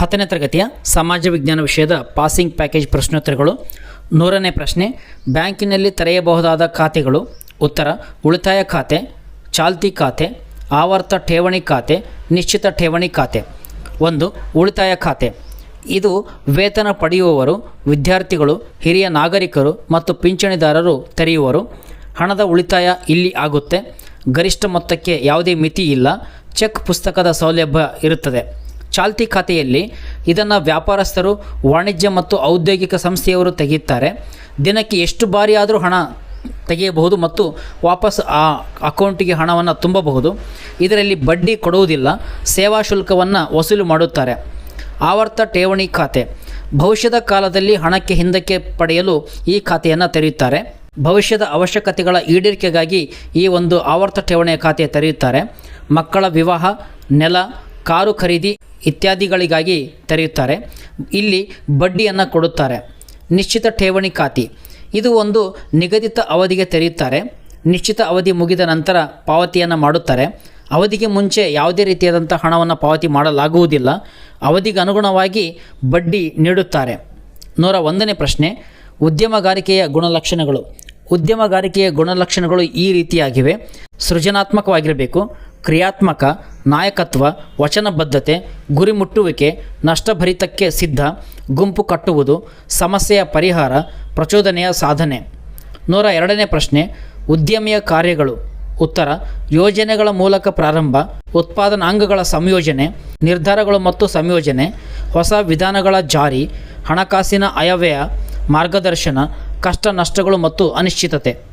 ಹತ್ತನೇ ತರಗತಿಯ ಸಮಾಜ ವಿಜ್ಞಾನ ವಿಷಯದ ಪಾಸಿಂಗ್ ಪ್ಯಾಕೇಜ್ ಪ್ರಶ್ನೋತ್ತರಗಳು. ನೂರನೇ ಪ್ರಶ್ನೆ, ಬ್ಯಾಂಕಿನಲ್ಲಿ ತೆರೆಯಬಹುದಾದ ಖಾತೆಗಳು. ಉತ್ತರ, ಉಳಿತಾಯ ಖಾತೆ, ಚಾಲ್ತಿ ಖಾತೆ, ಆವರ್ತ ಠೇವಣಿ ಖಾತೆ, ನಿಶ್ಚಿತ ಠೇವಣಿ ಖಾತೆ. ಒಂದು, ಉಳಿತಾಯ ಖಾತೆ. ಇದು ವೇತನ ಪಡೆಯುವವರು, ವಿದ್ಯಾರ್ಥಿಗಳು, ಹಿರಿಯ ನಾಗರಿಕರು ಮತ್ತು ಪಿಂಚಣಿದಾರರು ತೆರೆಯುವರು. ಹಣದ ಉಳಿತಾಯ ಇಲ್ಲಿ ಆಗುತ್ತೆ. ಗರಿಷ್ಠ ಮೊತ್ತಕ್ಕೆ ಯಾವುದೇ ಮಿತಿ ಇಲ್ಲ. ಚೆಕ್ ಪುಸ್ತಕದ ಸೌಲಭ್ಯ ಇರುತ್ತದೆ. ಚಾಲ್ತಿ ಖಾತೆಯಲ್ಲಿ ಇದನ್ನು ವ್ಯಾಪಾರಸ್ಥರು, ವಾಣಿಜ್ಯ ಮತ್ತು ಔದ್ಯೋಗಿಕ ಸಂಸ್ಥೆಯವರು ತೆಗೆಯುತ್ತಾರೆ. ದಿನಕ್ಕೆ ಎಷ್ಟು ಬಾರಿ ಆದರೂ ಹಣ ತೆಗೆಯಬಹುದು ಮತ್ತು ವಾಪಸ್ ಆ ಅಕೌಂಟಿಗೆ ಹಣವನ್ನು ತುಂಬಬಹುದು. ಇದರಲ್ಲಿ ಬಡ್ಡಿ ಕೊಡುವುದಿಲ್ಲ, ಸೇವಾ ಶುಲ್ಕವನ್ನು ವಸೂಲು ಮಾಡುತ್ತಾರೆ. ಆವರ್ತ ಠೇವಣಿ ಖಾತೆ. ಭವಿಷ್ಯದ ಕಾಲದಲ್ಲಿ ಹಣಕ್ಕೆ ಹಿಂದಕ್ಕೆ ಪಡೆಯಲು ಈ ಖಾತೆಯನ್ನು ತೆರೆಯುತ್ತಾರೆ. ಭವಿಷ್ಯದ ಅವಶ್ಯಕತೆಗಳ ಈಡೇರಿಕೆಗಾಗಿ ಈ ಒಂದು ಆವರ್ತ ಠೇವಣಿಯ ಖಾತೆ ತೆರೆಯುತ್ತಾರೆ. ಮಕ್ಕಳ ವಿವಾಹ, ನೆಲ, ಕಾರು ಖರೀದಿ ಇತ್ಯಾದಿಗಳಿಗಾಗಿ ತೆರೆಯುತ್ತಾರೆ. ಇಲ್ಲಿ ಬಡ್ಡಿಯನ್ನು ಕೊಡುತ್ತಾರೆ. ನಿಶ್ಚಿತ ಠೇವಣಿ ಖಾತೆ. ಇದು ಒಂದು ನಿಗದಿತ ಅವಧಿಗೆ ತೆರೆಯುತ್ತಾರೆ. ನಿಶ್ಚಿತ ಅವಧಿ ಮುಗಿದ ನಂತರ ಪಾವತಿಯನ್ನು ಮಾಡುತ್ತಾರೆ. ಅವಧಿಗೆ ಮುಂಚೆ ಯಾವುದೇ ರೀತಿಯಾದಂಥ ಹಣವನ್ನು ಪಾವತಿ ಮಾಡಲಾಗುವುದಿಲ್ಲ. ಅವಧಿಗೆ ಅನುಗುಣವಾಗಿ ಬಡ್ಡಿ ನೀಡುತ್ತಾರೆ. ನೂರ ಒಂದನೇ ಪ್ರಶ್ನೆ, ಉದ್ಯಮಗಾರಿಕೆಯ ಗುಣಲಕ್ಷಣಗಳು. ಉದ್ಯಮಗಾರಿಕೆಯ ಗುಣಲಕ್ಷಣಗಳು ಈ ರೀತಿಯಾಗಿವೆ. ಸೃಜನಾತ್ಮಕವಾಗಿರಬೇಕು. ಕ್ರಿಯಾತ್ಮಕ, ನಾಯಕತ್ವ, ವಚನಬದ್ಧತೆ ಗುರಿ ಮುಟ್ಟುವಿಕೆ ನಷ್ಟಭರಿತಕ್ಕೆ ಸಿದ್ಧ, ಗುಂಪು ಕಟ್ಟುವುದು, ಸಮಸ್ಯೆಯ ಪರಿಹಾರ, ಪ್ರಚೋದನೆಯ ಸಾಧನೆ. ನೂರ ಎರಡನೇ ಪ್ರಶ್ನೆ, ಉದ್ಯಮಿಯ ಕಾರ್ಯಗಳು. ಉತ್ತರ, ಯೋಜನೆಗಳ ಮೂಲಕ ಪ್ರಾರಂಭ ಉತ್ಪಾದನಾಂಗಗಳ ಸಂಯೋಜನೆ, ನಿರ್ಧಾರಗಳು ಮತ್ತು ಸಂಯೋಜನೆ, ಹೊಸ ವಿಧಾನಗಳ ಜಾರಿ, ಹಣಕಾಸಿನ ಅಯವ್ಯಯ ಮಾರ್ಗದರ್ಶನ ಕಷ್ಟ ನಷ್ಟಗಳು ಮತ್ತು ಅನಿಶ್ಚಿತತೆ.